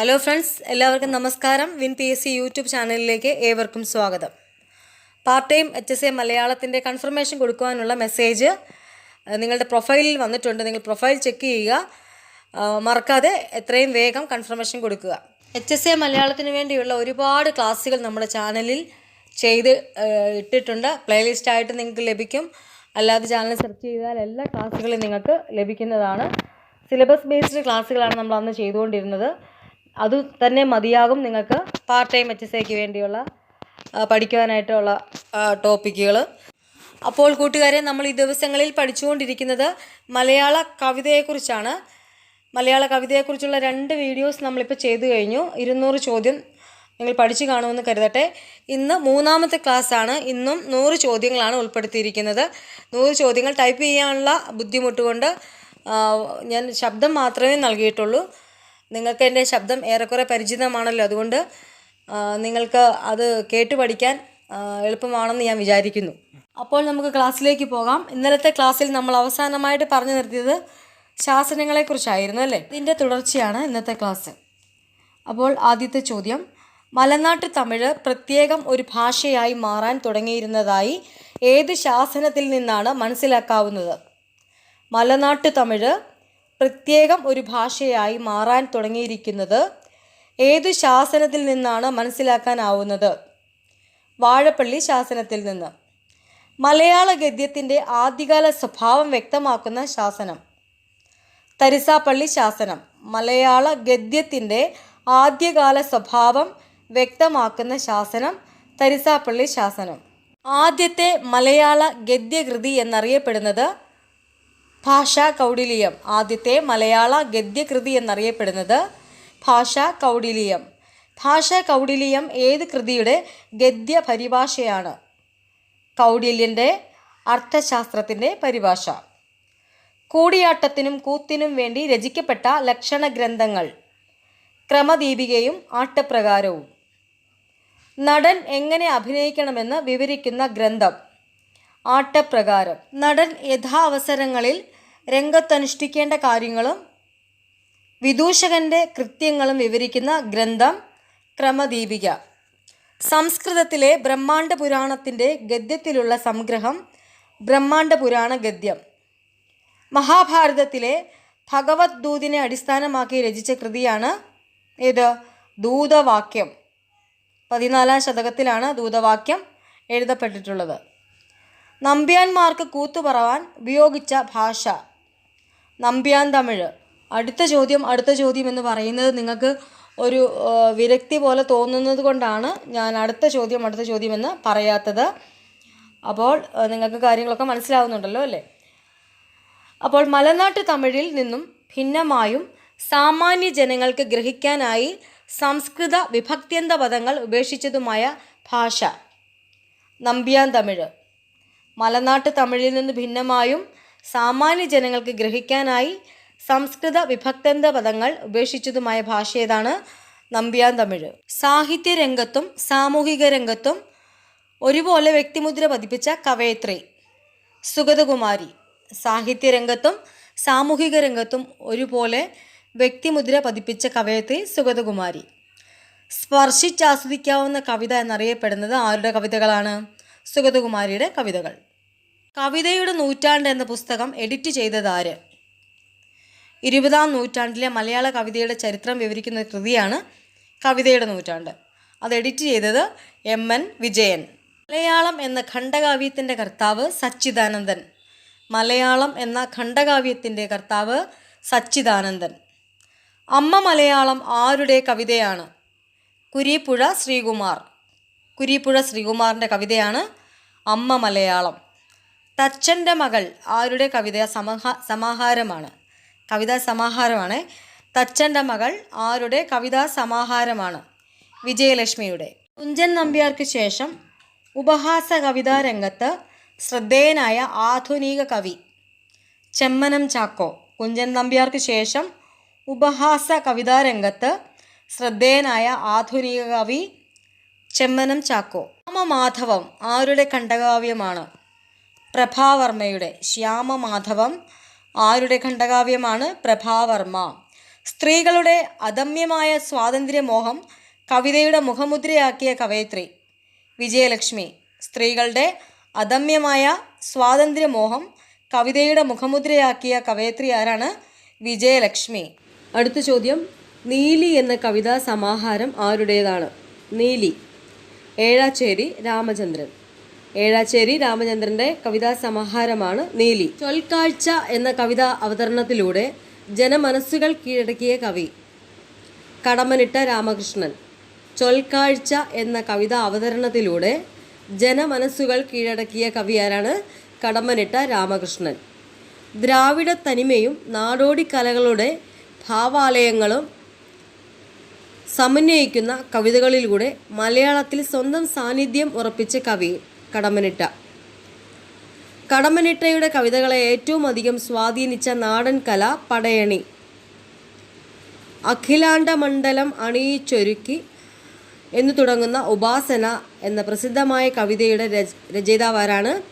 Hello friends എല്ലാവർക്കും നമസ്കാരം. Win P S C YouTube ചാനലിലേക്ക് ഏവർക്കും സ്വാഗതം. Part time H S A മലയാളത്തിന്റെ കൺഫർമേഷൻ കൊടുക്കുവാനുള്ള മെസ്സേജ് നിങ്ങളുടെ പ്രൊഫൈലിൽ വന്നിട്ടുണ്ട്. നിങ്ങൾ പ്രൊഫൈൽ ചെക്ക് ചെയ്യുക. മറക്കാതെ എത്രയും വേഗം കൺഫർമേഷൻ കൊടുക്കുക. എച്ച് എസ് എ മലയാളത്തിന് വേണ്ടിയുള്ള ഒരുപാട് ക്ലാസ്സുകൾ നമ്മുടെ ചാനലിൽ ചെയ്ത് ഇട്ടിട്ടുണ്ട്. പ്ലേലിസ്റ്റ് ആയിട്ട് നിങ്ങൾക്ക് ലഭിക്കും. അല്ലാതെ ചാനൽ സെർച്ച് ചെയ്താൽ എല്ലാ ക്ലാസ്സുകളും നിങ്ങൾക്ക് ലഭിക്കുന്നതാണ്. സിലബസ് ബേസ്ഡ് ക്ലാസ്സുകളാണ് നമ്മൾ അന്ന് ചെയ്തുകൊണ്ടിരുന്നത്. അത് തന്നെ മതിയാകും നിങ്ങൾക്ക് പാർട്ട് ടൈം എച്ച് എസ് എക്ക് വേണ്ടിയുള്ള പഠിക്കുവാനായിട്ടുള്ള ടോപ്പിക്കുകൾ അപ്പോൾ കൂട്ടുകാരെ നമ്മൾ ഈ ദിവസങ്ങളിൽ പഠിച്ചുകൊണ്ടിരിക്കുന്നത് മലയാള കവിതയെക്കുറിച്ചാണ്. മലയാള കവിതയെക്കുറിച്ചുള്ള രണ്ട് വീഡിയോസ് നമ്മളിപ്പോൾ ചെയ്തു കഴിഞ്ഞു. ഇരുന്നൂറ് ചോദ്യം നിങ്ങൾ പഠിച്ചു കാണുമെന്ന് കരുതട്ടെ. ഇന്ന് മൂന്നാമത്തെ ക്ലാസ്സാണ്. ഇന്നും നൂറ് ചോദ്യങ്ങളാണ് ഉൾപ്പെടുത്തിയിരിക്കുന്നത്. നൂറ് ചോദ്യങ്ങൾ ടൈപ്പ് ചെയ്യാനുള്ള ബുദ്ധിമുട്ട് കൊണ്ട് ഞാൻ ശബ്ദം മാത്രമേ നൽകിയിട്ടുള്ളൂ. നിങ്ങൾക്ക് എന്റെ ശബ്ദം ഏറെക്കുറെ പരിചിതമാണല്ലോ. അതുകൊണ്ട് നിങ്ങൾക്ക് അത് കേട്ട് പഠിക്കാൻ എളുപ്പമാണെന്ന് ഞാൻ വിചാരിക്കുന്നു. അപ്പോൾ നമുക്ക് ക്ലാസ്സിലേക്ക് പോകാം. ഇന്നലത്തെ ക്ലാസ്സിൽ നമ്മൾ അവസാനമായിട്ട് പറഞ്ഞു നിർത്തിയത് ശാസനങ്ങളെക്കുറിച്ചായിരുന്നു അല്ലേ? ഇതിന്റെ തുടർച്ചയാണ് ഇന്നത്തെ ക്ലാസ്. അപ്പോൾ ആദ്യത്തെ ചോദ്യം മലനാട്ടു തമിഴ് പ്രത്യേകം ഒരു ഭാഷയായി മാറാൻ തുടങ്ങിയിരുന്നതായി ഏത് ശാസനത്തിൽ നിന്നാണ് മനസ്സിലാക്കാവുന്നത്? മലനാട്ടു തമിഴ് പ്രത്യേകം ഒരു ഭാഷയായി മാറാൻ തുടങ്ങിയിരിക്കുന്നത് ഏതു ശാസനത്തിൽ നിന്നാണ് മനസ്സിലാക്കാനാവുന്നത്? വാഴപ്പള്ളി ശാസനത്തിൽ നിന്ന്. മലയാള ഗദ്യത്തിന്റെ ആദ്യകാല സ്വഭാവം വ്യക്തമാക്കുന്ന ശാസനം. തരിസാപ്പള്ളി ശാസനം. മലയാള ഗദ്യത്തിന്റെ ആദ്യകാല സ്വഭാവം വ്യക്തമാക്കുന്ന ശാസനം തരിസാപ്പള്ളി ശാസനം. ആദ്യത്തെ മലയാള ഗദ്യകൃതി എന്നറിയപ്പെടുന്നത് ഭാഷാ കൗടില്യം. ആദ്യത്തെ മലയാള ഗദ്യകൃതി എന്നറിയപ്പെടുന്നത് ഭാഷാ കൗടില്യം. ഭാഷാ കൗടില്യം ഏത് കൃതിയുടെ ഗദ്യ പരിഭാഷയാണ് കൗടില്യന്റെ അർത്ഥശാസ്ത്രത്തിന്റെ പരിഭാഷ. കൂടിയാട്ടത്തിനും കൂത്തിനും വേണ്ടി രചിക്കപ്പെട്ട ലക്ഷണ ഗ്രന്ഥങ്ങൾ ക്രമദീപികയും ആട്ടപ്രകാരവും. നടൻ എങ്ങനെ അഭിനയിക്കണമെന്ന് വിവരിക്കുന്ന ഗ്രന്ഥം. ആട്ടപ്രകാരം. നടൻ യഥാവസരങ്ങളിൽ രംഗത്തനുഷ്ഠിക്കേണ്ട കാര്യങ്ങളും വിദൂഷകന്റെ കൃത്യങ്ങളും വിവരിക്കുന്ന ഗ്രന്ഥം ക്രമദീപിക. സംസ്കൃതത്തിലെ ബ്രഹ്മാണ്ഡ പുരാണത്തിന്റെ ഗദ്യത്തിലുള്ള സംഗ്രഹം ബ്രഹ്മാണ്ഡ പുരാണ ഗദ്യം. മഹാഭാരതത്തിലെ ഭഗവത് ദൂതിനെ അടിസ്ഥാനമാക്കി രചിച്ച കൃതിയാണ് ഏത്? ദൂതവാക്യം. പതിനാലാം ശതകത്തിലാണ് ദൂതവാക്യം എഴുതപ്പെട്ടിട്ടുള്ളത്. നമ്പ്യാന്മാർക്ക് കൂത്തുപറവാൻ ഉപയോഗിച്ച ഭാഷ നമ്പ്യാൻ തമിഴ്. അടുത്ത ചോദ്യം അടുത്ത ചോദ്യം എന്ന് പറയുന്നത് നിങ്ങൾക്ക് ഒരു വിരക്തി പോലെ തോന്നുന്നത് കൊണ്ടാണ് ഞാൻ അടുത്ത ചോദ്യം അടുത്ത ചോദ്യം എന്ന് പറയാത്തത്. അപ്പോൾ നിങ്ങൾക്ക് കാര്യങ്ങളൊക്കെ മനസ്സിലാവുന്നുണ്ടല്ലോ അല്ലേ? അപ്പോൾ മലനാട്ട് തമിഴിൽ നിന്നും ഭിന്നമായും സാമാന്യ ജനങ്ങൾക്ക് ഗ്രഹിക്കാനായി സംസ്കൃത വിഭക്ത്യന്ത പദങ്ങൾ ഉപേക്ഷിച്ചതുമായ ഭാഷ നമ്പ്യാൻ തമിഴ്. മലനാട്ട് തമിഴിൽ നിന്ന് ഭിന്നമായും സാമാന്യ ജനങ്ങൾക്ക് ഗ്രഹിക്കാനായി സംസ്കൃത വിഭക്തന്ത പദങ്ങൾ ഉപേക്ഷിച്ചതുമായ ഭാഷയേതാണ് നമ്പ്യാൻ തമിഴ്. സാഹിത്യ രംഗത്തും സാമൂഹിക രംഗത്തും ഒരുപോലെ വ്യക്തിമുദ്ര പതിപ്പിച്ച കവയത്രി. സുഗതകുമാരി. സാഹിത്യ രംഗത്തും സാമൂഹിക രംഗത്തും ഒരുപോലെ വ്യക്തിമുദ്ര പതിപ്പിച്ച കവയത്രി സുഗതകുമാരി. സ്പർശിച്ചാസ്വദിക്കാവുന്ന കവിത എന്നറിയപ്പെടുന്നത് ആരുടെ കവിതകളാണ്? സുഗതകുമാരിയുടെ കവിതകൾ. കവിതയുടെ നൂറ്റാണ്ട് എന്ന പുസ്തകം എഡിറ്റ് ചെയ്തത് ആര്? ഇരുപതാം നൂറ്റാണ്ടിലെ മലയാള കവിതയുടെ ചരിത്രം വിവരിക്കുന്ന കൃതിയാണ് കവിതയുടെ നൂറ്റാണ്ട്. അത് എഡിറ്റ് ചെയ്തത് എം എൻ വിജയൻ. മലയാളം എന്ന ഖണ്ഡകാവ്യത്തിന്റെ കർത്താവ് സച്ചിദാനന്ദൻ. മലയാളം എന്ന ഖണ്ഡകാവ്യത്തിന്റെ കർത്താവ് സച്ചിദാനന്ദൻ. അമ്മ മലയാളം ആരുടെ കവിതയാണ്? കുരീപ്പുഴ ശ്രീകുമാർ. കുരീപ്പുഴ ശ്രീകുമാറിന്റെ കവിതയാണ് അമ്മ മലയാളം. തച്ചന്റെ മകൾ ആരുടെ കവിത സമഹാ സമാഹാരമാണ്. കവിതാ സമാഹാരമാണ്. തച്ചന്റെ മകൾ ആരുടെ കവിതാ സമാഹാരമാണ്? വിജയലക്ഷ്മിയുടെ. കുഞ്ചൻ നമ്പ്യാർക്ക് ശേഷം ഉപഹാസ കവിതാ രംഗത്ത് ശ്രദ്ധേയനായ ആധുനിക കവി ചെമ്മനം ചാക്കോ. കുഞ്ചൻ നമ്പ്യാർക്ക് ശേഷം ഉപഹാസ കവിതാ രംഗത്ത് ശ്രദ്ധേയനായ ആധുനിക കവി ചെമ്മനം ചാക്കോ. രാമമാധവം ആരുടെ ഖണ്ഡകാവ്യമാണ് പ്രഭാവർമ്മയുടെ ശ്യാമമാധവം ആരുടെ ഖണ്ഡകാവ്യമാണ് പ്രഭാവർമ്മ? സ്ത്രീകളുടെ അദമ്യമായ സ്വാതന്ത്ര്യമോഹം കവിതയുടെ മുഖമുദ്രയാക്കിയ കവയത്രി വിജയലക്ഷ്മി. സ്ത്രീകളുടെ അദമ്യമായ സ്വാതന്ത്ര്യമോഹം കവിതയുടെ മുഖമുദ്രയാക്കിയ കവയത്രി ആരാണ്? വിജയലക്ഷ്മി. അടുത്ത ചോദ്യം. നീലി എന്ന കവിതാ സമാഹാരം ആരുടേതാണ്? നീലി. ഏഴാച്ചേരി രാമചന്ദ്രൻ. ഏഴാച്ചേരി രാമചന്ദ്രന്റെ കവിതാ സമാഹാരമാണ് നീലി. ചൊൽക്കാഴ്ച എന്ന കവിതാ അവതരണത്തിലൂടെ ജനമനസ്സുകൾ കീഴടക്കിയ കവി കടമനിട്ട രാമകൃഷ്ണൻ. ചൊൽക്കാഴ്ച എന്ന കവിതാ അവതരണത്തിലൂടെ ജനമനസ്സുകൾ കീഴടക്കിയ കവി ആരാണ്? കടമനിട്ട രാമകൃഷ്ണൻ. ദ്രാവിഡ തനിമയും നാടോടി കലകളുടെ ഭാവാലയങ്ങളും സമന്വയിക്കുന്ന കവിതകളിലൂടെ മലയാളത്തിൽ സ്വന്തം സാന്നിധ്യം ഉറപ്പിച്ച കവി കടമനിട്ട. കടമനിട്ടയുടെ കവിതകളെ ഏറ്റവും അധികം സ്വാധീനിച്ച നാടൻ കല പടയണി. അഖിലാണ്ട മണ്ഡലം അണിയിച്ചൊരുക്കി എന്നു തുടങ്ങുന്ന ഉപാസന എന്ന പ്രസിദ്ധമായ കവിതയുടെ രച രചയിതാവാരാണ്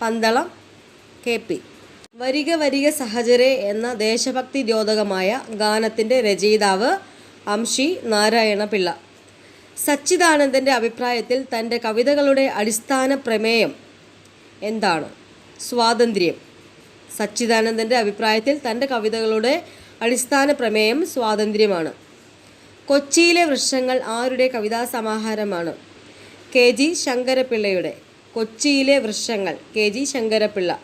പന്തളം കെ പി. വരിക വരിക സഹചരെ എന്ന ദേശഭക്തി ദ്യോതകമായ ഗാനത്തിന്റെ രചയിതാവ് അംഷി നാരായണ പിള്ള സച്ചിദാനന്ദന്റെ അഭിപ്രായത്തിൽ തന്റെ കവിതകളുടെ അടിസ്ഥാന പ്രമേയം എന്താണ്? സ്വാതന്ത്ര്യം. സച്ചിദാനന്ദന്റെ അഭിപ്രായത്തിൽ തന്റെ കവിതകളുടെ അടിസ്ഥാന പ്രമേയം സ്വാതന്ത്ര്യമാണ്. കൊച്ചിയിലെ വൃക്ഷങ്ങൾ ആരുടെ കവിതാ സമാഹാരമാണ് കെ ജി ശങ്കരപിള്ളയുടെ കൊച്ചിയിലെ വൃക്ഷങ്ങൾ കെ ജി ശങ്കരപിള്ള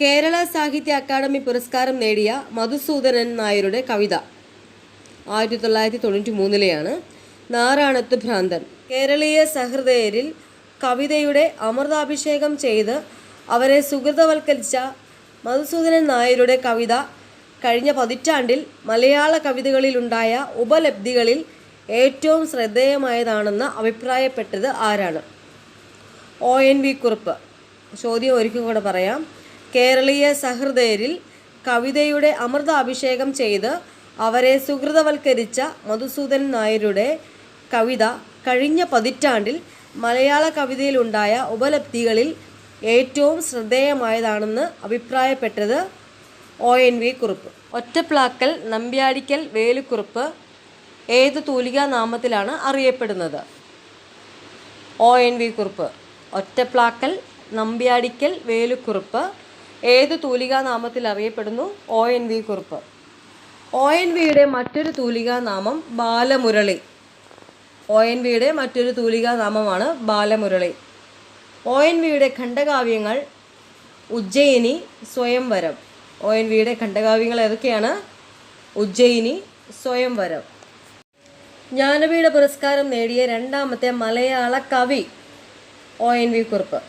കേരള സാഹിത്യ അക്കാദമി പുരസ്കാരം നേടിയ മധുസൂദനൻ നായരുടെ കവിത ആയിരത്തി തൊള്ളായിരത്തി തൊണ്ണൂറ്റി മൂന്നിലെയാണ് നാറാണത്ത് ഭ്രാന്തൻ. കേരളീയ സഹൃദയരിൽ കവിതയുടെ അമൃതാഭിഷേകം ചെയ്ത് അവരെ സുഹൃതവൽക്കരിച്ച മധുസൂദനൻ നായരുടെ കവിത കഴിഞ്ഞ പതിറ്റാണ്ടിൽ മലയാള കവിതകളിലുണ്ടായ ഉപലബ്ധികളിൽ ഏറ്റവും ശ്രദ്ധേയമായതാണെന്ന് അഭിപ്രായപ്പെട്ടത് ആരാണ്? ഒ. എൻ. വി. കുറുപ്പ്. ചോദ്യം ഒരിക്കൽ കൂടെ പറയാം. കേരളീയ സഹൃദയരിൽ കവിതയുടെ അമൃതാഭിഷേകം ചെയ്ത് അവരെ സുഹൃതവൽക്കരിച്ച മധുസൂദൻ നായരുടെ കവിത കഴിഞ്ഞ പതിറ്റാണ്ടിൽ മലയാള കവിതയിലുണ്ടായ ഉപലബ്ധികളിൽ ഏറ്റവും ശ്രദ്ധേയമായതാണെന്ന് അഭിപ്രായപ്പെട്ടത് O N V Kurup. Ottaplakkal Nambiyadikkal Velukkurup ഏത് തൂലികാ നാമത്തിലാണ് അറിയപ്പെടുന്നത്? O N V Kurup. Ottaplakkal Nambiyadikkal Velukkurup ഏത് തൂലികാ നാമത്തിൽ അറിയപ്പെടുന്നു? O N V Kurup. O N വിയുടെ മറ്റൊരു തൂലികാ നാമം ബാലമുരളി. ഒ എൻ വിയുടെ മറ്റൊരു തൂലികാ നാമമാണ് ബാലമുരളി. ഒ എൻ വിയുടെ ഖണ്ഡകാവ്യങ്ങൾ ഉജ്ജയിനി സ്വയംവരം. ഒ എൻ വിയുടെ ഖണ്ഡകാവ്യങ്ങൾ ഏതൊക്കെയാണ്? ഉജ്ജയിനി സ്വയംവരം. ജ്ഞാനപീഠ പുരസ്കാരം നേടിയ രണ്ടാമത്തെ മലയാള കവി ഒ എൻ വി കുറുപ്പ്.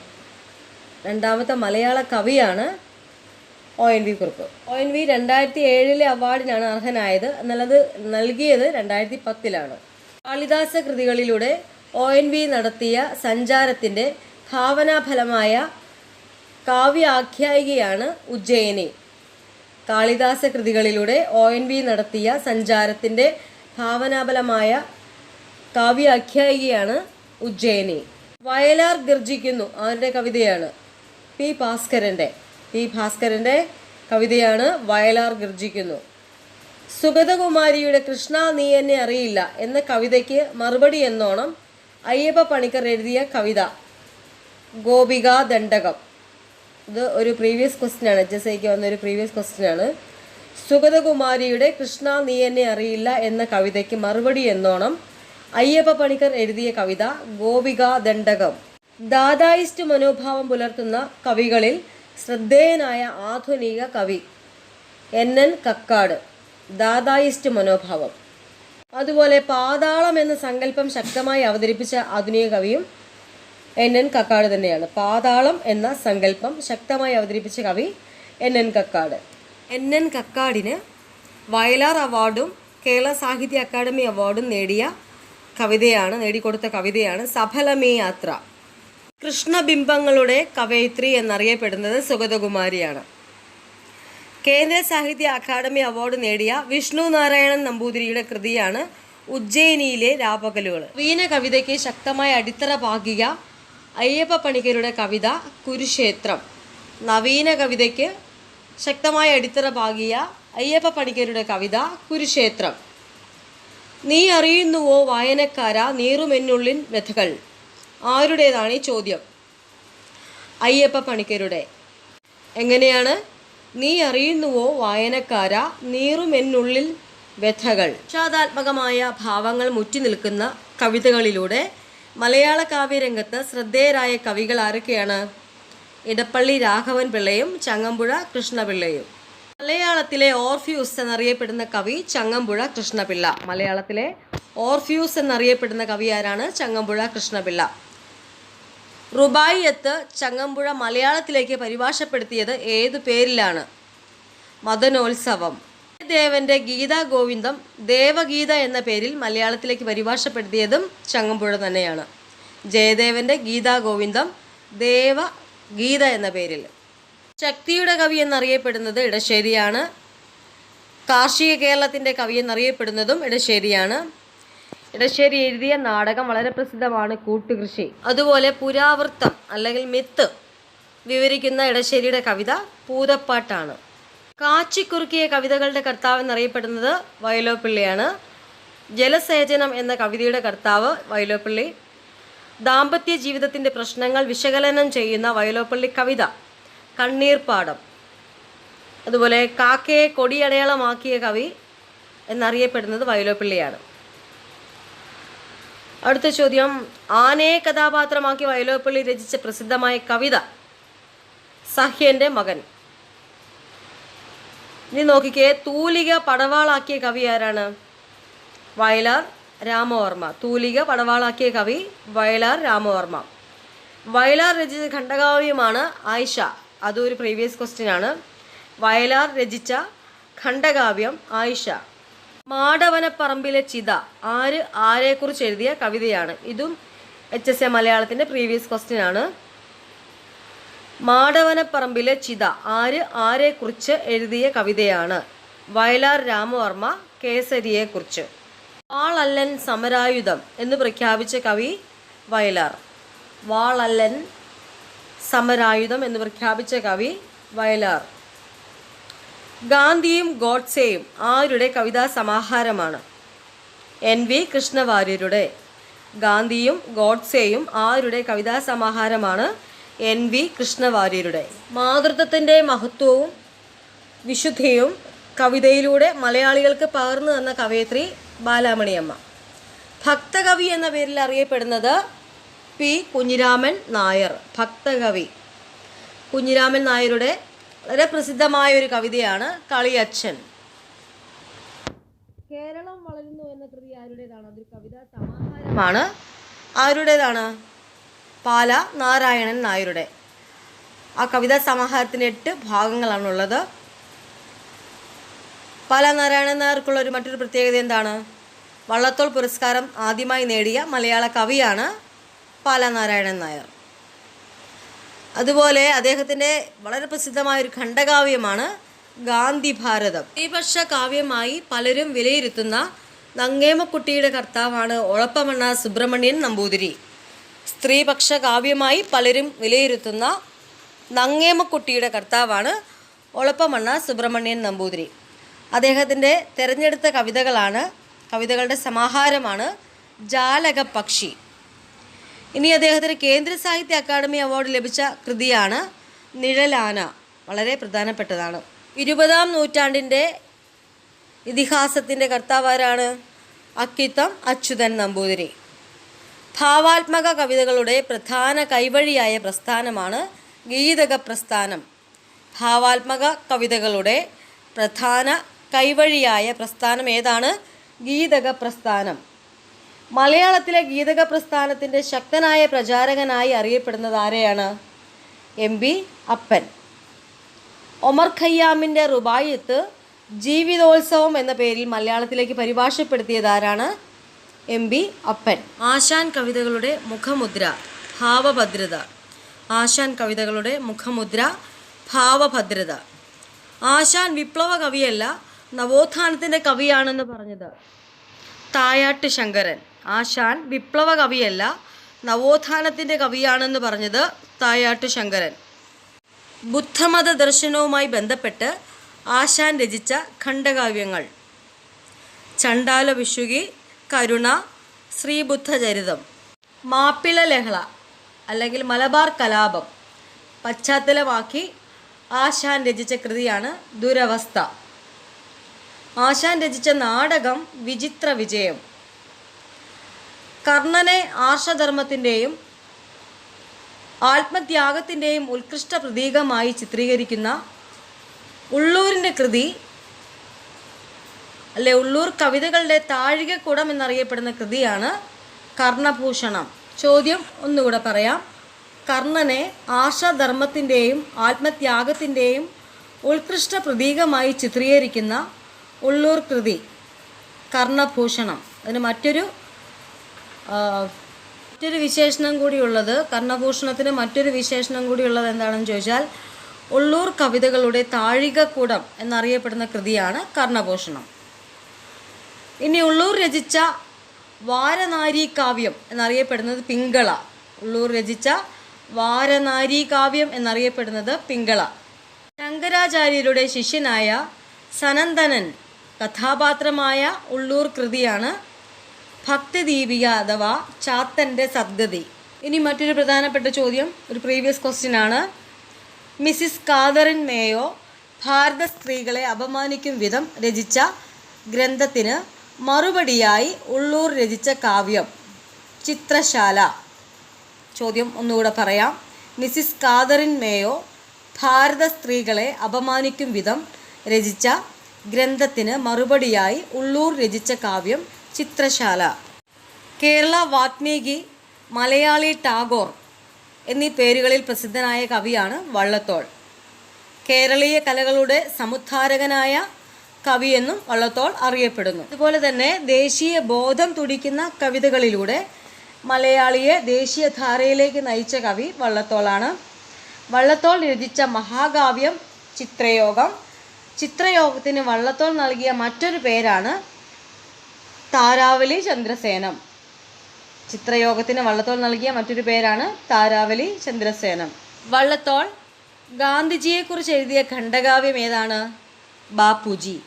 രണ്ടാമത്തെ മലയാള കവിയാണ് O N V Kurup. O N V രണ്ടായിരത്തി ഏഴിലെ അവാർഡിനാണ് അർഹനായത്. എന്നുള്ളത് നൽകിയത് രണ്ടായിരത്തി പത്തിലാണ്. കാളിദാസ കൃതികളിലൂടെ ഒ എൻ വി നടത്തിയ സഞ്ചാരത്തിന്റെ ഭാവനാഫലമായ കാവ്യാഖ്യായികയാണ് ഉജ്ജയിനി. കാളിദാസ കൃതികളിലൂടെ ഒ എൻ വി നടത്തിയ സഞ്ചാരത്തിന്റെ ഭാവനാഫലമായ കാവ്യാഖ്യായികയാണ് ഉജ്ജയിനി. വയലാർ ഗർജിക്കുന്നു അവരുടെ കവിതയാണ്. പി. ഭാസ്കരന്റെ പി. ഭാസ്കരന്റെ കവിതയാണ് വയലാർ ഗർജിക്കുന്നു. സുഗതകുമാരിയുടെ കൃഷ്ണ നീ എന്നെ അറിയില്ല എന്ന കവിതയ്ക്ക് മറുപടി എന്നോണം അയ്യപ്പ പണിക്കർ എഴുതിയ കവിത ഗോപിക ദണ്ഡകം. ഇത് ഒരു പ്രീവിയസ് ക്വസ്റ്റ്യൻ ആണ്. എച്ച് എസ് ഐക്ക് വന്ന ഒരു പ്രീവിയസ് ക്വസ്റ്റ്യൻ ആണ്. സുഗതകുമാരിയുടെ കൃഷ്ണ നീ എന്നെ അറിയില്ല എന്ന കവിതയ്ക്ക് മറുപടി എന്നോണം അയ്യപ്പ പണിക്കർ എഴുതിയ കവിത ഗോപിക ദണ്ഡകം. ദാദായിസ്റ്റ് മനോഭാവം പുലർത്തുന്ന കവികളിൽ ശ്രദ്ധേയനായ ആധുനിക കവി എൻ എൻ കക്കാട്. ദാദായിസ്റ്റ് മനോഭാവം. അതുപോലെ പാതാളം എന്ന സങ്കല്പം ശക്തമായി അവതരിപ്പിച്ച ആധുനിക കവിയും എൻ എൻ കക്കാട് തന്നെയാണ്. പാതാളം എന്ന സങ്കല്പം ശക്തമായി അവതരിപ്പിച്ച കവി N N Kakkad. N N കക്കാടിന് Vayalar അവാർഡും കേരള സാഹിത്യ അക്കാദമി അവാർഡും നേടിയ കവിതയാണ് നേടിക്കൊടുത്ത കവിതയാണ് സഫലമേ യാത്ര. കൃഷ്ണബിംബങ്ങളുടെ കവയിത്രി എന്നറിയപ്പെടുന്നത് സുഗതകുമാരിയാണ്. കേന്ദ്ര സാഹിത്യ അക്കാദമി അവാർഡ് നേടിയ വിഷ്ണു നാരായണൻ നമ്പൂതിരിയുടെ കൃതിയാണ് ഉജ്ജയിനിയിലെ രാപകലുകൾ. വീണ കവിതയ്ക്ക് ശക്തമായ അടിത്തറ പാകിയ അയ്യപ്പ പണിക്കരുടെ കവിത കുരുക്ഷേത്രം. നവീന കവിതയ്ക്ക് ശക്തമായ അടിത്തറ പാകിയ അയ്യപ്പ പണിക്കരുടെ കവിത കുരുക്ഷേത്രം. നീ അറിയുന്നുവോ വായനക്കാര നീറുമെന്നുള്ളിൻ വ്യഥകൾ? ആരുടേതാണ് ഈ ചോദ്യം? അയ്യപ്പ പണിക്കരുടെ. എങ്ങനെയാണ് നീ അറിയുന്നുവോ വായനക്കാര നീറുമെന്നുള്ളിൽ വ്യഥകൾ. വിഷാദാത്മകമായ ഭാവങ്ങൾ മുറ്റി നിൽക്കുന്ന കവിതകളിലൂടെ മലയാള കാവ്യരംഗത്ത് ശ്രദ്ധേയരായ കവികൾ ആരൊക്കെയാണ്? ഇടപ്പള്ളി രാഘവൻ പിള്ളയും ചങ്ങമ്പുഴ കൃഷ്ണപിള്ളയും. മലയാളത്തിലെ ഓർഫ്യൂസ് എന്നറിയപ്പെടുന്ന കവി ചങ്ങമ്പുഴ കൃഷ്ണപിള്ള. മലയാളത്തിലെ ഓർഫ്യൂസ് എന്നറിയപ്പെടുന്ന കവി ആരാണ്? ചങ്ങമ്പുഴ കൃഷ്ണപിള്ള. റുബായിയത്ത് ചങ്ങമ്പുഴ മലയാളത്തിലേക്ക് പരിഭാഷപ്പെടുത്തിയത് ഏത് പേരിലാണ്? മദനോത്സവം. ദേവന്റെ ഗീതാ ഗോവിന്ദം ദേവഗീത എന്ന പേരിൽ മലയാളത്തിലേക്ക് പരിഭാഷപ്പെടുത്തിയതും ചങ്ങമ്പുഴ തന്നെയാണ്. ജയദേവന്റെ ഗീതാ ഗോവിന്ദം ദേവഗീത എന്ന പേരിൽ. ശക്തിയുടെ കവി എന്നറിയപ്പെടുന്നത് ഇടശ്ശേരിയാണ്. കാർഷിക കേരളത്തിന്റെ കവി എന്നറിയപ്പെടുന്നതും ഇടശ്ശേരിയാണ്. ഇടശ്ശേരി എഴുതിയ നാടകം വളരെ പ്രസിദ്ധമാണ് കൂട്ടുകൃഷി. അതുപോലെ പുരാവൃത്തം അല്ലെങ്കിൽ മിത്ത് വിവരിക്കുന്ന ഇടശ്ശേരിയുടെ കവിത പൂതപ്പാട്ടാണ്. കാച്ചിക്കുറുക്കിയ കവിതകളുടെ കർത്താവ് എന്നറിയപ്പെടുന്നത് വയലോപ്പിള്ളിയാണ്. ജലസേചനം എന്ന കവിതയുടെ കർത്താവ് വയലോപ്പിള്ളി. ദാമ്പത്യ ജീവിതത്തിന്റെ പ്രശ്നങ്ങൾ വിശകലനം ചെയ്യുന്ന വയലോപ്പള്ളി കവിത കണ്ണീർപ്പാടം. അതുപോലെ കാക്കയെ കൊടിയടയാളമാക്കിയ കവി എന്നറിയപ്പെടുന്നത് വയലോപ്പിള്ളിയാണ്. അടുത്ത ചോദ്യം. ആനയെ കഥാപാത്രമാക്കി വയലോപ്പള്ളി രചിച്ച പ്രസിദ്ധമായ കവിത. സഹ്യന്റെ മകൻ. ഇനി നോക്കിക്കേ തൂലിക പടവാളാക്കിയ കവി ആരാണ്? വയലാർ രാമവർമ്മ. തൂലിക പടവാളാക്കിയ കവി വയലാർ രാമവർമ്മ. വയലാർ രചിച്ച ഖണ്ഡകാവ്യമാണ് ആയിഷ. അതൊരു പ്രീവിയസ് ക്വസ്റ്റ്യൻ ആണ്. വയലാർ രചിച്ച ഖണ്ഡകാവ്യം ആയിഷ. മാടവനപ്പറമ്പിലെ ചിത. ആര് ആരെക്കുറിച്ച് എഴുതിയ കവിതയാണ്. ഇതും എച്ച് എസ് എ മലയാളത്തിന്റെ പ്രീവിയസ് ക്വസ്റ്റ്യൻ ആണ്. മാടവനപ്പറമ്പിലെ ചിത. ആര് ആരെക്കുറിച്ച് എഴുതിയ കവിതയാണ്. വയലാർ രാമവർമ്മ കേസരിയെക്കുറിച്ച്. വാളല്ലൻ സമരായുധം എന്ന് പ്രഖ്യാപിച്ച കവി വയലാർ. വാളല്ലൻ സമരായുധം എന്ന് പ്രഖ്യാപിച്ച കവി വയലാർ. ഗാന്ധിയും ഗോഡ്സെയും ആരുടെ കവിതാ സമാഹാരമാണ്? എൻ വി കൃഷ്ണവാര്യരുടെ. ഗാന്ധിയും ഗോഡ്സെയും ആരുടെ കവിതാ സമാഹാരമാണ്? എൻ വി കൃഷ്ണവാര്യരുടെ. മാതൃത്വത്തിന്റെ മഹത്വവും വിശുദ്ധിയും കവിതയിലൂടെ മലയാളികൾക്ക് പകർന്നു തന്ന കവയത്രി ബാലാമണിയമ്മ. ഭക്തകവി എന്ന പേരിൽ അറിയപ്പെടുന്നത് പി കുഞ്ഞിരാമൻ നായർ. ഭക്തകവി. കുഞ്ഞിരാമൻ നായരുടെ വളരെ പ്രസിദ്ധമായ ഒരു കവിതയാണ് കളിയച്ഛൻ. കേരളം വളരുന്നു എന്ന കൃതി ആരുടേതാണ്? അതൊരു കവിതാ സമാഹാരമാണ് ആരുടേതാണ്? പാല നാരായണൻ നായരുടെ. ആ കവിതാ സമാഹാരത്തിന് എട്ട് ഭാഗങ്ങളാണുള്ളത് പാല നാരായണൻ നായർക്കുള്ള ഒരു മറ്റൊരു പ്രത്യേകത എന്താണ്? വള്ളത്തോൾ പുരസ്കാരം ആദ്യമായി നേടിയ മലയാള കവിയാണ് പാല നാരായണൻ നായർ. അതുപോലെ അദ്ദേഹത്തിന്റെ വളരെ പ്രസിദ്ധമായ ഒരു ഖണ്ഡകാവ്യമാണ് ഗാന്ധി ഭാരതം. സ്ത്രീപക്ഷ കാവ്യമായി പലരും വിലയിരുത്തുന്ന നങ്ങേമക്കുട്ടിയുടെ കർത്താവാണ് ഒളപ്പമണ്ണ സുബ്രഹ്മണ്യൻ നമ്പൂതിരി. സ്ത്രീപക്ഷ കാവ്യമായി പലരും വിലയിരുത്തുന്ന നങ്ങേമക്കുട്ടിയുടെ കർത്താവാണ് ഒളപ്പമണ്ണ സുബ്രഹ്മണ്യൻ നമ്പൂതിരി. അദ്ദേഹത്തിന്റെ തിരഞ്ഞെടുത്ത കവിതകളാണ് കവിതകളുടെ സമാഹാരമാണ് ജാലക പക്ഷി ഇനി അദ്ദേഹത്തിന് കേന്ദ്ര സാഹിത്യ അക്കാദമി അവാർഡ് ലഭിച്ച കൃതിയാണ് നിഴലാന. വളരെ പ്രധാനപ്പെട്ടതാണ്. ഇരുപതാം നൂറ്റാണ്ടിന്റെ ഇതിഹാസത്തിന്റെ കർത്താവാരാണ് അക്കിത്തം അച്യുതൻ നമ്പൂതിരി. ഭാവാത്മക കവിതകളുടെ പ്രധാന കൈവഴിയായ പ്രസ്ഥാനമാണ് ഗീതക പ്രസ്ഥാനം. ഭാവാത്മക കവിതകളുടെ പ്രധാന കൈവഴിയായ പ്രസ്ഥാനം ഏതാണ്? ഗീതക പ്രസ്ഥാനം. മലയാളത്തിലെ ഗീതക പ്രസ്ഥാനത്തിന്റെ ശക്തനായ പ്രചാരകനായി അറിയപ്പെടുന്നത് ആരെയാണ്? M B Appan. ഒമർ ഖയ്യാമിന്റെ റുബായത്ത് ജീവിതോത്സവം എന്ന പേരിൽ മലയാളത്തിലേക്ക് പരിഭാഷപ്പെടുത്തിയത് ആരാണ്? എം ബി അപ്പൻ. ആശാൻ കവിതകളുടെ മുഖമുദ്ര ഭാവഭദ്രത. ആശാൻ കവിതകളുടെ മുഖമുദ്ര ഭാവഭദ്രത. ആശാൻ വിപ്ലവ കവിയല്ല നവോത്ഥാനത്തിന്റെ കവിയാണെന്ന് പറഞ്ഞത്. തായാട്ട് ശങ്കരൻ. ആശാൻ വിപ്ലവ കവിയല്ല നവോത്ഥാനത്തിന്റെ കവിയാണെന്ന് പറഞ്ഞത് തായാട്ട് ശങ്കരൻ. ബുദ്ധമത ദർശനവുമായി ബന്ധപ്പെട്ട് ആശാൻ രചിച്ച ഖണ്ഡകാവ്യങ്ങൾ. ചണ്ടാല വിശുകി കരുണ ശ്രീബുദ്ധചരിതം. മാപ്പിള ലഹള അല്ലെങ്കിൽ മലബാർ കലാപം. പശ്ചാത്തലമാക്കി ആശാൻ രചിച്ച കൃതിയാണ് ദുരവസ്ഥ. ആശാൻ രചിച്ച നാടകം വിചിത്ര വിജയം. കർണനെ ആർഷധർമ്മത്തിന്റെയും ആത്മത്യാഗത്തിന്റെയും ഉത്കൃഷ്ട പ്രതീകമായി ചിത്രീകരിക്കുന്ന ഉള്ളൂരിന്റെ കൃതി അല്ലെ ഉള്ളൂർ കവിതകളുടെ താഴികക്കുടം എന്നറിയപ്പെടുന്ന കൃതിയാണ് കർണഭൂഷണം. ചോദ്യം ഒന്നുകൂടെ പറയാം. കർണനെ ആർഷധർമ്മത്തിന്റെയും ആത്മത്യാഗത്തിന്റെയും ഉത്കൃഷ്ട പ്രതീകമായി ചിത്രീകരിക്കുന്ന ഉള്ളൂർ കൃതി കർണഭൂഷണം. അതിന് മറ്റൊരു മറ്റൊരു വിശേഷണം കൂടിയുള്ളത് കർണഭൂഷണത്തിന് മറ്റൊരു വിശേഷണം കൂടിയുള്ളത് എന്താണെന്ന് ചോദിച്ചാൽ ഉള്ളൂർ കവിതകളുടെ താഴികക്കൂടം എന്നറിയപ്പെടുന്ന കൃതിയാണ് കർണഭൂഷണം. ഇനി ഉള്ളൂർ രചിച്ച വാരനാരി കാവ്യം എന്നറിയപ്പെടുന്നത് പിങ്കള. ഉള്ളൂർ രചിച്ച വാരനാരി കാവ്യം എന്നറിയപ്പെടുന്നത് പിങ്കള. ശങ്കരാചാര്യരുടെ ശിഷ്യനായ സനന്ദനൻ കഥാപാത്രമായ ഉള്ളൂർ കൃതിയാണ് ഭക്തിദീപിക അഥവാ ചാത്തന്റെ സദ്ഗതി. ഇനി മറ്റൊരു പ്രധാനപ്പെട്ട ചോദ്യം ഒരു പ്രീവിയസ് ക്വസ്റ്റ്യൻ ആണ്. മിസ്സിസ് കാതറിൻ മേയോ ഭാരത സ്ത്രീകളെ അപമാനിക്കും വിധം രചിച്ച ഗ്രന്ഥത്തിന് മറുപടിയായി ഉള്ളൂർ രചിച്ച കാവ്യം ചിത്രശാല. ചോദ്യം ഒന്നുകൂടെ പറയാം. മിസ്സിസ് കാതറിൻ മേയോ ഭാരത സ്ത്രീകളെ അപമാനിക്കും വിധം രചിച്ച ഗ്രന്ഥത്തിന് മറുപടിയായി ഉള്ളൂർ രചിച്ച കാവ്യം ചിത്രശാല. കേരള വാത്മീകി മലയാളി ടാഗോർ എന്നീ പേരുകളിൽ പ്രസിദ്ധനായ കവിയാണ് വള്ളത്തോൾ. കേരളീയ കലകളുടെ സമുദ്ധാരകനായ കവിയെന്നും വള്ളത്തോൾ അറിയപ്പെടുന്നു. അതുപോലെ തന്നെ ദേശീയ ബോധം തുടിക്കുന്ന കവിതകളിലൂടെ മലയാളിയെ ദേശീയ ധാരയിലേക്ക് നയിച്ച കവി വള്ളത്തോളാണ്. വള്ളത്തോൾ രചിച്ച മഹാകാവ്യം ചിത്രയോഗം. ചിത്രയോഗത്തിന് വള്ളത്തോൾ നൽകിയ മറ്റൊരു പേരാണ് താരാവലി ചന്ദ്രസേനം. ചിത്രയോഗത്തിന് വള്ളത്തോൾ നൽകിയ മറ്റൊരു പേരാണ് താരാവലി ചന്ദ്രസേനം. വള്ളത്തോൾ ഗാന്ധിജിയെക്കുറിച്ച് എഴുതിയ ഖണ്ഡകാവ്യം ഏതാണ്? ബാപ്പുജി.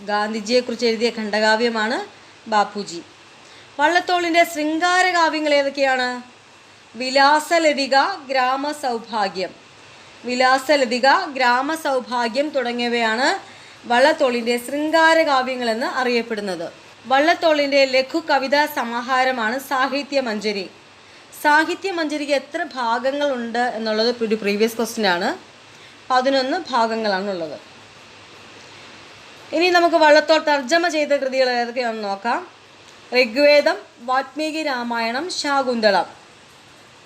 ഗാന്ധിജിയെക്കുറിച്ച് എഴുതിയ ഖണ്ഡകാവ്യമാണ് ബാപ്പുജി. വള്ളത്തോളിന്റെ ശൃംഗാരകാവ്യങ്ങൾ ഏതൊക്കെയാണ്? വിലാസലതിക ഗ്രാമസൗഭാഗ്യം. വിലാസലതിക ഗ്രാമസൗഭാഗ്യം തുടങ്ങിയവയാണ് വള്ളത്തോളിന്റെ ശൃംഗാരകാവ്യങ്ങളെന്ന് അറിയപ്പെടുന്നത്. വള്ളത്തോളിന്റെ ലഘു കവിതാ സമാഹാരമാണ് സാഹിത്യമഞ്ജരി. സാഹിത്യമഞ്ജരിക്ക് എത്ര ഭാഗങ്ങളുണ്ട് എന്നുള്ളത് ഒരു പ്രീവിയസ് ക്വസ്റ്റ്യൻ ആണ്. പതിനൊന്ന് ഭാഗങ്ങളാണുള്ളത്. ഇനി നമുക്ക് വള്ളത്തോൾ തർജമ ചെയ്ത കൃതികൾ ഏതൊക്കെയാണെന്ന് നോക്കാം. ഋഗ്വേദം വാത്മീകി രാമായണം ശാകുന്തളം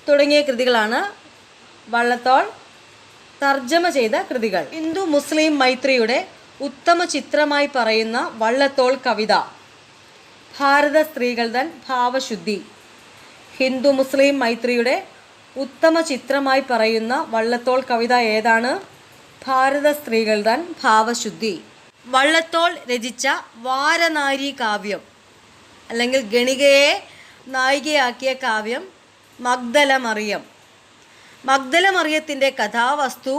തുടങ്ങിയ കൃതികളാണ് വള്ളത്തോൾ തർജമ ചെയ്ത കൃതികൾ. ഹിന്ദു മുസ്ലിം മൈത്രിയുടെ ഉത്തമ ചിത്രമായി പറയുന്ന വള്ളത്തോൾ കവിത. ഭാരത സ്ത്രീകൾ തൻ ഭാവശുദ്ധി. ഹിന്ദു മുസ്ലിം മൈത്രിയുടെ ഉത്തമ ചിത്രമായി പറയുന്ന വള്ളത്തോൾ കവിത ഏതാണ്? ഭാരത സ്ത്രീകൾ തൻ ഭാവശുദ്ധി. വള്ളത്തോൾ രചിച്ച വാരനാരി കാവ്യം അല്ലെങ്കിൽ ഗണികയെ നായികയാക്കിയ കാവ്യം മഗ്ദല മറിയം മഗ്ദല മറിയത്തിന്റെ കഥാവസ്തു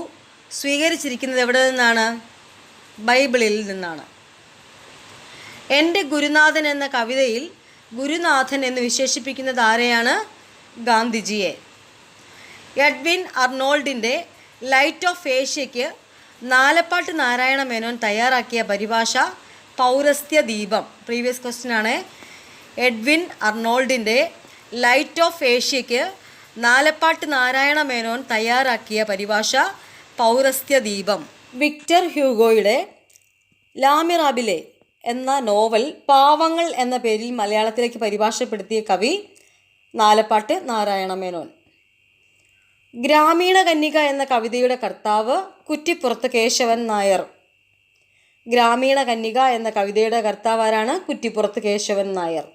സ്വീകരിച്ചിരിക്കുന്നത് എവിടെ നിന്നാണ്? ബൈബിളിൽ നിന്നാണ്. എന്റെ ഗുരുനാഥൻ എന്ന കവിതയിൽ ഗുരുനാഥൻ എന്ന് വിശേഷിപ്പിക്കുന്നത് ആരെയാണ്? ഗാന്ധിജിയെ. എഡ്വിൻ അർണോൾഡിന്റെ ലൈറ്റ് ഓഫ് ഏഷ്യയ്ക്ക് നാലപ്പാട്ട് നാരായണ മേനോൻ തയ്യാറാക്കിയ പരിഭാഷ പൗരസ്ത്യ ദീപം. പ്രീവിയസ് ക്വസ്റ്റ്യൻ ആണ്. എഡ്വിൻ അർണോൾഡിന്റെ ലൈറ്റ് ഓഫ് ഏഷ്യയ്ക്ക് നാലപ്പാട്ട് നാരായണ മേനോൻ തയ്യാറാക്കിയ പരിഭാഷ പൗരസ്ത്യ ദീപം. വിക്ടർ ഹ്യൂഗോയുടെ ലാമിറാബിലെ എന്ന നോവൽ പാവങ്ങൾ എന്ന പേരിൽ മലയാളത്തിലേക്ക് പരിഭാഷപ്പെടുത്തിയ കവി നാലപ്പാട്ട് നാരായണ മേനോൻ ഗ്രാമീണ കന്യക എന്ന കവിതയുടെ കർത്താവ് കുറ്റിപ്പുറത്ത് കേശവൻ നായർ. ഗ്രാമീണ കന്യക എന്ന കവിതയുടെ കർത്താവ് ആരാണ്? കുറ്റിപ്പുറത്ത് കേശവൻ നായർ.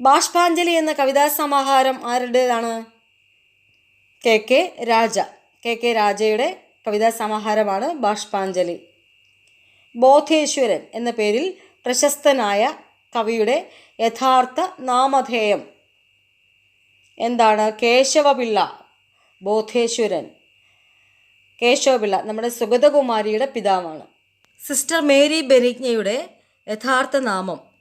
ബാഷ്പാഞ്ജലി എന്ന കവിതാ സമാഹാരം ആരുടേതാണ്? K K Raja. K K രാജയുടെ കവിതാ സമാഹാരമാണ് ബാഷ്പാഞ്ജലി. ബോധേശ്വരൻ എന്ന പേരിൽ പ്രശസ്തനായ കവിയുടെ യഥാർത്ഥ നാമധേയം എന്താണ്? കേശവപിള്ള ബോധേശ്വരൻ. കേശവപിള്ള നമ്മുടെ സുഗതകുമാരിയുടെ പിതാവാണ്. സിസ്റ്റർ മേരി ബെനിജ്ഞയുടെ യഥാർത്ഥ നാമം